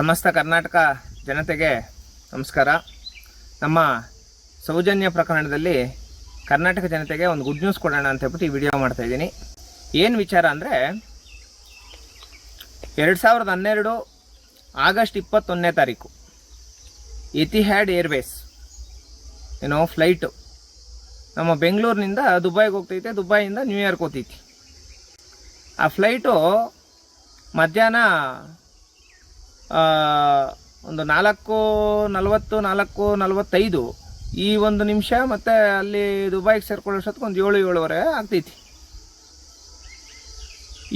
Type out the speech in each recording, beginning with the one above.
ಸಮಸ್ತ ಕರ್ನಾಟಕ ಜನತೆಗೆ ನಮಸ್ಕಾರ. ನಮ್ಮ ಸೌಜನ್ಯ ಪ್ರಕರಣದಲ್ಲಿ ಕರ್ನಾಟಕ ಜನತೆಗೆ ಒಂದು ಗುಡ್ ನ್ಯೂಸ್ ಕೊಡೋಣ ಅಂತ ಹೇಳ್ಬಿಟ್ಟು ಈ ವಿಡಿಯೋ ಮಾಡ್ತಾ ಇದ್ದೀನಿ. ಏನು ವಿಚಾರ ಅಂದರೆ, ಎರಡು ಸಾವಿರದ ಹನ್ನೆರಡು ಆಗಸ್ಟ್ ಇಪ್ಪತ್ತೊಂದನೇ ತಾರೀಕು ಎತಿಹ್ಯಾಡ್ ಏರ್ವೇಸ್ ಏನೋ ಫ್ಲೈಟು ನಮ್ಮ ಬೆಂಗಳೂರಿನಿಂದ ದುಬೈಗೆ ಹೋಗ್ತೈತೆ, ದುಬೈಯಿಂದ ನ್ಯೂಯಾರ್ಕ್ ಹೋಗ್ತೈತಿ. ಆ ಫ್ಲೈಟು ಮಧ್ಯಾಹ್ನ ಒಂದು ನಾಲ್ಕು ನಲವತ್ತು, ನಾಲ್ಕು ನಲವತ್ತೈದು ಈ ಒಂದು ನಿಮಿಷ ಮತ್ತು ಅಲ್ಲಿ ದುಬೈಗೆ ಸೇರ್ಕೊಳ್ಳೋಷ್ಟೊತ್ತಿಗೆ ಒಂದು ಏಳು ಏಳುವರೆ ಆಗ್ತೈತಿ.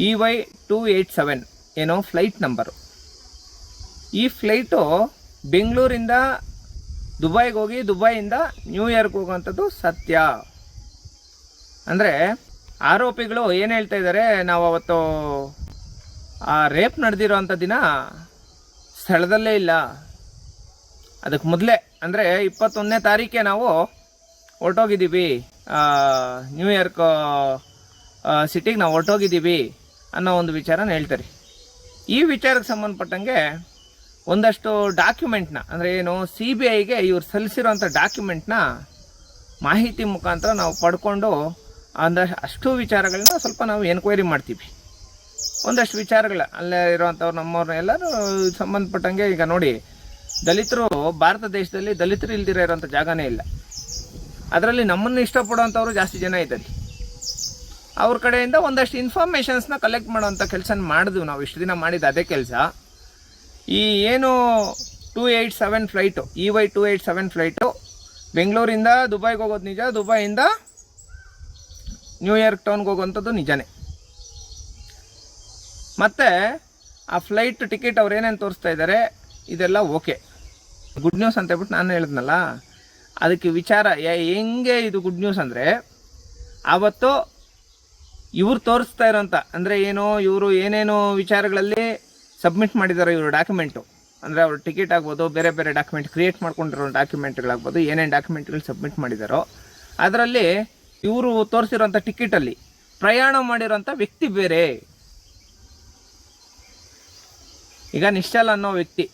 E Y two eight seven ಏನೋ ಫ್ಲೈಟ್ ನಂಬರು ಈ ಫ್ಲೈಟು ಬೆಂಗಳೂರಿಂದ ದುಬೈಗೆ ಹೋಗಿ, ದುಬೈಯಿಂದ ನ್ಯೂಯಾರ್ಕ್ ಹೋಗುವಂಥದ್ದು ಸತ್ಯ. ಅಂದರೆ ಆರೋಪಿಗಳು ಏನು ಹೇಳ್ತಾ ಇದ್ದಾರೆ ನಾವು ಅವತ್ತು ಆ ರೇಪ್ ನಡೆದಿರೋಂಥ ದಿನ ಸ್ಥಳದಲ್ಲೇ ಇಲ್ಲ. ಅದಕ್ಕೆ ಮೊದಲೇ, ಅಂದರೆ ಇಪ್ಪತ್ತೊಂದನೇ ತಾರೀಕೆ ನಾವು ಹೊರಟೋಗಿದ್ದೀವಿ. ನ್ಯೂಯಾರ್ಕ್ ಸಿಟಿಗೆ ನಾವು ಹೊರಟೋಗಿದ್ದೀವಿ ಅನ್ನೋ ಒಂದು ವಿಚಾರನ ಹೇಳ್ತಾರೆ. ಈ ವಿಚಾರಕ್ಕೆ ಸಂಬಂಧಪಟ್ಟಂಗೆ ಒಂದಷ್ಟು ಡಾಕ್ಯುಮೆಂಟ್ನ, ಅಂದರೆ ಏನು ಸಿ ಬಿ ಐಗೆ ಇವ್ರು ಸಲ್ಲಿಸಿರೋಂಥ ಡಾಕ್ಯುಮೆಂಟ್ನ ಮಾಹಿತಿ ಮುಖಾಂತರ ನಾವು ಪಡ್ಕೊಂಡು ಅಂದ ಅಷ್ಟು ವಿಚಾರಗಳನ್ನ ಸ್ವಲ್ಪ ನಾವು ಎನ್ಕ್ವೈರಿ ಮಾಡ್ತೀವಿ. ಒಂದಷ್ಟು ವಿಚಾರಗಳ ಅಲ್ಲೇ ಇರುವಂಥವ್ರು ನಮ್ಮವ್ರನ್ನ ಎಲ್ಲರೂ ಸಂಬಂಧಪಟ್ಟಂಗೆ ಈಗ ನೋಡಿ, ದಲಿತರು ಭಾರತ ದೇಶದಲ್ಲಿ ದಲಿತರು ಇಲ್ದಿರೋ ಇರೋಂಥ ಜಾಗನೇ ಇಲ್ಲ. ಅದರಲ್ಲಿ ನಮ್ಮನ್ನು ಇಷ್ಟಪಡುವಂಥವ್ರು ಜಾಸ್ತಿ ಜನ ಇದ್ದಾರೆ. ಅವ್ರ ಕಡೆಯಿಂದ ಒಂದಷ್ಟು ಇನ್ಫಾರ್ಮೇಷನ್ಸ್ನ ಕಲೆಕ್ಟ್ ಮಾಡೋವಂಥ ಕೆಲಸ ಮಾಡಿದ್ವಿ ನಾವು. ಇಷ್ಟು ದಿನ ಮಾಡಿದ ಅದೇ ಕೆಲಸ. ಈ ಏನು two eight seven flight E Y two eight seven flight ಬೆಂಗಳೂರಿಂದ ದುಬೈಗೆ ಹೋಗೋದು ನಿಜ, ದುಬೈಯಿಂದ ನ್ಯೂಯಾರ್ಕ್ ಟೌನ್ಗೆ ಹೋಗುವಂಥದ್ದು ನಿಜನೇ. ಮತ್ತು ಆ ಫ್ಲೈಟ್ ಟಿಕೆಟ್ ಅವ್ರು ಏನೇನು ತೋರಿಸ್ತಾ ಇದ್ದಾರೆ ಇದೆಲ್ಲ ಓಕೆ ಗುಡ್ ನ್ಯೂಸ್ ಅಂತ ಹೇಳ್ಬಿಟ್ಟು ನಾನು ಹೇಳಿದ್ನಲ್ಲ, ಅದಕ್ಕೆ ವಿಚಾರ ಹೆಂಗೆ ಇದು ಗುಡ್ ನ್ಯೂಸ್ ಅಂದರೆ ಆವತ್ತು ಇವ್ರು ತೋರಿಸ್ತಾ ಇರೋಂಥ ಅಂದರೆ ಏನು ಇವರು ಏನೇನು ವಿಚಾರಗಳಲ್ಲಿ ಸಬ್ಮಿಟ್ ಮಾಡಿದ್ದಾರೆ ಇವರು ಡಾಕ್ಯುಮೆಂಟು ಅಂದರೆ ಅವ್ರ ಟಿಕೆಟ್ ಆಗ್ಬೋದು, ಬೇರೆ ಬೇರೆ ಡಾಕ್ಯುಮೆಂಟ್ ಕ್ರಿಯೇಟ್ ಮಾಡ್ಕೊಂಡಿರೋ ಡಾಕ್ಯುಮೆಂಟ್ಗಳಾಗ್ಬೋದು ಏನೇನು ಡಾಕ್ಯುಮೆಂಟ್ಗಳು ಸಬ್ಮಿಟ್ ಮಾಡಿದಾರೋ, ಅದರಲ್ಲಿ ಇವರು ತೋರಿಸಿರೋಂಥ ಟಿಕೆಟಲ್ಲಿ ಪ್ರಯಾಣ ಮಾಡಿರೋಂಥ ವ್ಯಕ್ತಿ ಬೇರೆ. ಈಗ ನಿಶ್ಚಲ್ ಅನ್ನೋ ವ್ಯಕ್ತಿ.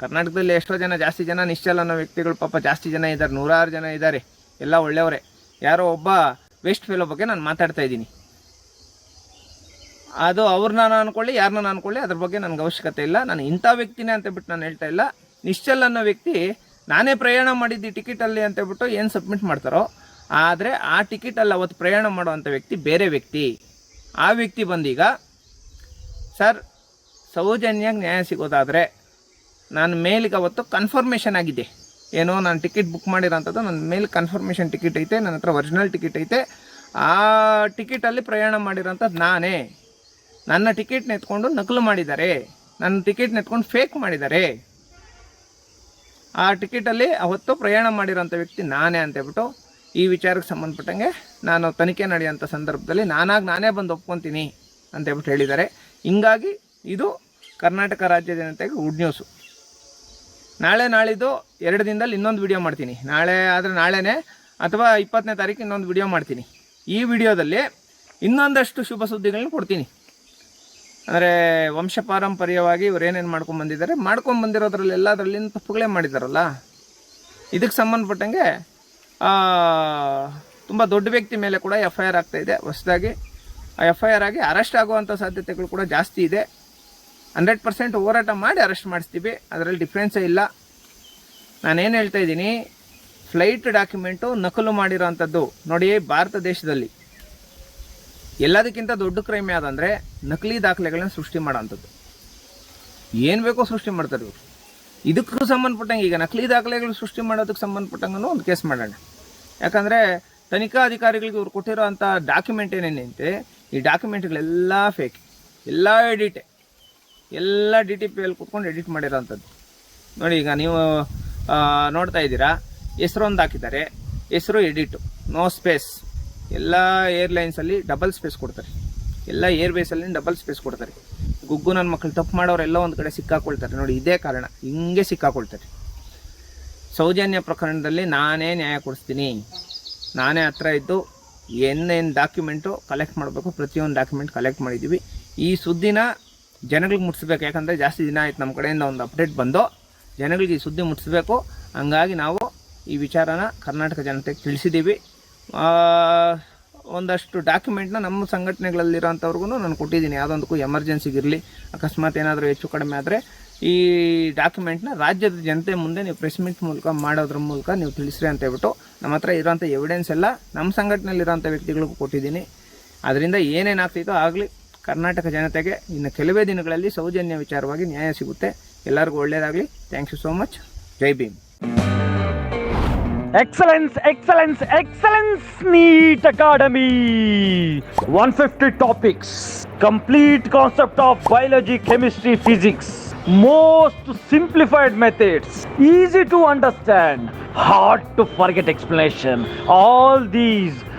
ಕರ್ನಾಟಕದಲ್ಲಿ ಎಷ್ಟೋ ಜನ, ಜಾಸ್ತಿ ಜನ ನಿಶ್ಚಲ್ ಅನ್ನೋ ವ್ಯಕ್ತಿಗಳು ಪಾಪ ಜಾಸ್ತಿ ಜನ ಇದ್ದಾರೆ. ನೂರಾರು ಜನ ಇದ್ದಾರೆ. ಎಲ್ಲ ಒಳ್ಳೆಯವರೇ. ಯಾರೋ ಒಬ್ಬ ವೇಸ್ಟ್ ಫೆಲೋ ಬಗ್ಗೆ ನಾನು ಮಾತಾಡ್ತಾ ಇದ್ದೀನಿ. ಅದು ಅವ್ರನ್ನ ನಾನು ಅನ್ಕೊಳ್ಳಿ, ಯಾರನ್ನ ಅಂದ್ಕೊಳ್ಳಿ ಅದ್ರ ಬಗ್ಗೆ ನನಗೆ ಅವಶ್ಯಕತೆ ಇಲ್ಲ. ನಾನು ಇಂಥ ವ್ಯಕ್ತಿನೇ ಅಂತ ನಾನು ಹೇಳ್ತಾ ಇಲ್ಲ. ನಿಶ್ಚಲ್ ಅನ್ನೋ ವ್ಯಕ್ತಿ ನಾನೇ ಪ್ರಯಾಣ ಮಾಡಿದ್ದು ಟಿಕೆಟಲ್ಲಿ ಅಂತ ಹೇಳ್ಬಿಟ್ಟು ಏನು ಸಬ್ಮಿಟ್ ಮಾಡ್ತಾರೋ, ಆದರೆ ಆ ಟಿಕೆಟಲ್ಲಿ ಅವತ್ತು ಪ್ರಯಾಣ ಮಾಡುವಂಥ ವ್ಯಕ್ತಿ ಬೇರೆ ವ್ಯಕ್ತಿ. ಆ ವ್ಯಕ್ತಿ ಬಂದೀಗ, ಸರ್ ಸೌಜನ್ಯಾಗ ನ್ಯಾಯ ಸಿಗೋದಾದರೆ ನಾನು ಮೇಲಿಗೆ ಅವತ್ತು ಕನ್ಫರ್ಮೇಷನ್ ಆಗಿದೆ. ಏನೋ ನಾನು ಟಿಕೆಟ್ ಬುಕ್ ಮಾಡಿರೋಂಥದ್ದು, ನನ್ನ ಮೇಲೆ ಕನ್ಫರ್ಮೇಷನ್ ಟಿಕೆಟ್ ಐತೆ, ನನ್ನ ಹತ್ರ ಒರಿಜಿನಲ್ ಟಿಕೆಟ್ ಐತೆ. ಆ ಟಿಕೆಟಲ್ಲಿ ಪ್ರಯಾಣ ಮಾಡಿರೋಂಥದ್ದು ನಾನೇ. ನನ್ನ ಟಿಕೆಟ್ ನೆತ್ಕೊಂಡು ನಕಲು ಮಾಡಿದ್ದಾರೆ. ನನ್ನ ಟಿಕೆಟ್ ನೆತ್ಕೊಂಡು ಫೇಕ್ ಮಾಡಿದ್ದಾರೆ. ಆ ಟಿಕೆಟಲ್ಲಿ ಅವತ್ತು ಪ್ರಯಾಣ ಮಾಡಿರೋಂಥ ವ್ಯಕ್ತಿ ನಾನೇ ಅಂತ ಹೇಳ್ಬಿಟ್ಟು ಈ ವಿಚಾರಕ್ಕೆ ಸಂಬಂಧಪಟ್ಟಂಗೆ ನಾನು ತನಿಖೆ ನಡೆಯುವಂಥ ಸಂದರ್ಭದಲ್ಲಿ ನಾನಾಗಿ ನಾನೇ ಬಂದು ಒಪ್ಕೊತೀನಿ ಅಂತ ಹೇಳ್ಬಿಟ್ಟು ಹೇಳಿದ್ದಾರೆ. ಹಿಂಗಾಗಿ ಇದು ಕರ್ನಾಟಕ ರಾಜ್ಯ ಜನತೆಗೆ ಗುಡ್ ನ್ಯೂಸು ನಾಳೆ ನಾಳಿದ್ದು ಎರಡು ದಿನದಲ್ಲಿ ಇನ್ನೊಂದು ವಿಡಿಯೋ ಮಾಡ್ತೀನಿ. ನಾಳೆ ಆದರೆ ನಾಳೆನೇ ಅಥವಾ ಇಪ್ಪತ್ತನೇ ತಾರೀಕು ಇನ್ನೊಂದು ವಿಡಿಯೋ ಮಾಡ್ತೀನಿ. ಈ ವಿಡಿಯೋದಲ್ಲಿ ಇನ್ನೊಂದಷ್ಟು ಶುಭ ಸುದ್ದಿಗಳನ್ನ ಕೊಡ್ತೀನಿ. ಅಂದರೆ ವಂಶ ಪಾರಂಪರ್ಯವಾಗಿ ಇವ್ರು ಏನೇನು ಮಾಡ್ಕೊಂಡು ಬಂದಿದ್ದಾರೆ? ಮಾಡ್ಕೊಂಡು ಬಂದಿರೋದ್ರಲ್ಲಿ ಎಲ್ಲದರಲ್ಲಿ ತಪ್ಪುಗಳೇ ಮಾಡಿದ್ದಾರಲ್ಲ ಇದಕ್ಕೆ ಸಂಬಂಧಪಟ್ಟಂಗೆ ತುಂಬ ದೊಡ್ಡ ವ್ಯಕ್ತಿ ಮೇಲೆ ಕೂಡ ಎಫ್ ಐ ಆರ್ ಆಗ್ತಾ ಇದೆ. ಹೊಸದಾಗಿ ಆ ಎಫ್ ಐ ಆರ್ ಆಗಿ ಅರೆಸ್ಟ್ ಆಗುವಂಥ ಸಾಧ್ಯತೆಗಳು ಕೂಡ ಜಾಸ್ತಿ ಇದೆ. ಹಂಡ್ರೆಡ್ ಪರ್ಸೆಂಟ್ ಹೋರಾಟ ಮಾಡಿ ಅರೆಸ್ಟ್ ಮಾಡಿಸ್ತೀವಿ. ಅದರಲ್ಲಿ ಡಿಫ್ರೆನ್ಸೇ ಇಲ್ಲ. ನಾನೇನು ಹೇಳ್ತಾ ಇದ್ದೀನಿ, ಫ್ಲೈಟ್ ಡಾಕ್ಯುಮೆಂಟು ನಕಲು ಮಾಡಿರೋವಂಥದ್ದು ನೋಡಿ ಭಾರತ ದೇಶದಲ್ಲಿ. ಎಲ್ಲದಕ್ಕಿಂತ ದೊಡ್ಡ ಕ್ರೈಮ್ ಯಾವುದಂದರೆ ನಕಲಿ ದಾಖಲೆಗಳನ್ನ ಸೃಷ್ಟಿ ಮಾಡೋವಂಥದ್ದು ಏನು ಬೇಕೋ ಸೃಷ್ಟಿ ಮಾಡ್ತಾರೆ ಇವರು. ಇದಕ್ಕೂ ಸಂಬಂಧಪಟ್ಟಂಗೆ ಈಗ ನಕಲಿ ದಾಖಲೆಗಳು ಸೃಷ್ಟಿ ಮಾಡೋದಕ್ಕೆ ಸಂಬಂಧಪಟ್ಟಂಗೂ ಒಂದು ಕೇಸ್ ಮಾಡೋಣ. ಯಾಕಂದರೆ ತನಿಖಾ ಅಧಿಕಾರಿಗಳಿಗೆ ಇವ್ರು ಕೊಟ್ಟಿರೋ ಅಂಥ ಡಾಕ್ಯುಮೆಂಟ್ ಏನೇನಂತೆ, ಈ ಡಾಕ್ಯುಮೆಂಟ್ಗಳೆಲ್ಲ ಫೇಕ್ ಎಲ್ಲ ಎಡಿಟೆ ಎಲ್ಲ ಡಿ ಟಿ ಪಿ ಎಲ್ ಕುತ್ಕೊಂಡು ಎಡಿಟ್ ಮಾಡಿರೋಂಥದ್ದು. ನೋಡಿ ಈಗ ನೀವು ನೋಡ್ತಾ ಇದ್ದೀರಾ, ಹೆಸರು ಒಂದು ಹಾಕಿದ್ದಾರೆ. ಹೆಸರು ಎಡಿಟು ನೋ ಸ್ಪೇಸ್ ಎಲ್ಲ ಏರ್ಲೈನ್ಸಲ್ಲಿ ಡಬಲ್ ಸ್ಪೇಸ್ ಕೊಡ್ತಾರೆ. ಎಲ್ಲ ಏರ್ವೇಸಲ್ಲಿ ಡಬಲ್ ಸ್ಪೇಸ್ ಕೊಡ್ತಾರೆ. ಗುಗ್ಗು ನನ್ನ ಮಕ್ಕಳು ತಪ್ಪು ಮಾಡೋರೆಲ್ಲ ಒಂದು ಕಡೆ ಸಿಕ್ಕಾಕೊಳ್ತಾರೆ. ನೋಡಿ ಇದೇ ಕಾರಣ, ಹಿಂಗೆ ಸಿಕ್ಕಾಕೊಳ್ತಾರೆ. ಸೌಜನ್ಯ ಪ್ರಕರಣದಲ್ಲಿ ನಾನೇ ನ್ಯಾಯ ಕೊಡಿಸ್ತೀನಿ. ನಾನೇ ಹತ್ರ ಇದ್ದು ಏನೇನು ಡಾಕ್ಯುಮೆಂಟು ಕಲೆಕ್ಟ್ ಮಾಡಬೇಕು. ಪ್ರತಿಯೊಂದು ಡಾಕ್ಯುಮೆಂಟ್ ಕಲೆಕ್ಟ್ ಮಾಡಿದ್ದೀವಿ ಈ ಸುದ್ದಿನ ಜನಗಳಿಗೆ ಮುಟ್ಟಿಸ್ಬೇಕು. ಯಾಕಂದರೆ ಜಾಸ್ತಿ ದಿನ ಆಯ್ತು ನಮ್ಮ ಕಡೆಯಿಂದ ಒಂದು ಅಪ್ಡೇಟ್ ಬಂದು ಜನಗಳಿಗೆ ಈ ಸುದ್ದಿ ಮುಟ್ಟಿಸ್ಬೇಕು. ಹಂಗಾಗಿ ನಾವು ಈ ವಿಚಾರನ ಕರ್ನಾಟಕ ಜನತೆಗೆ ತಿಳಿಸಿದ್ದೀವಿ. ಒಂದಷ್ಟು ಡಾಕ್ಯುಮೆಂಟ್ನ ನಮ್ಮ ಸಂಘಟನೆಗಳಲ್ಲಿರೋಂಥವ್ರಿಗೂ ನಾನು ಕೊಟ್ಟಿದ್ದೀನಿ. ಯಾವುದೊಂದಕ್ಕೂ ಎಮರ್ಜೆನ್ಸಿಗಿರಲಿ ಅಕಸ್ಮಾತ್ ಏನಾದರೂ ಹೆಚ್ಚು ಕಡಿಮೆ ಆದರೆ ಈ ಡಾಕ್ಯುಮೆಂಟ್ನ ರಾಜ್ಯದ ಜನತೆ ಮುಂದೆ ನೀವು ಪ್ರೆಸ್ ಮೀಟ್ ಮೂಲಕ ಮಾಡೋದ್ರ ಮೂಲಕ ನೀವು ತಿಳಿಸ್ರಿ ಅಂತ ಹೇಳ್ಬಿಟ್ಟು ನಮ್ಮ ಹತ್ರ ಇರೋಂಥ ಎವಿಡೆನ್ಸ್ ಎಲ್ಲ ನಮ್ಮ ಸಂಘಟನೆಯಲ್ಲಿರೋಂಥ ವ್ಯಕ್ತಿಗಳಿಗೂ ಕೊಟ್ಟಿದ್ದೀನಿ. ಅದರಿಂದ ಏನೇನಾಗ್ತಿತ್ತು ಆಗಲಿ ಕರ್ನಾಟಕ ಜನತೆಗೆ ಇನ್ನು ಕೆಲವೇ ದಿನಗಳಲ್ಲಿ ಸೌಜನ್ಯ ವಿಚಾರವಾಗಿ ನ್ಯಾಯ ಸಿಗುತ್ತೆ. ಎಲ್ಲರಿಗೂ ಒಳ್ಳೆಯದಾಗಲಿ. Thank you so much Jai Bhim. Excellence excellence excellence NEET academy one fifty topics complete concept of biology chemistry physics most simplified methods easy to understand hard to forget explanation all these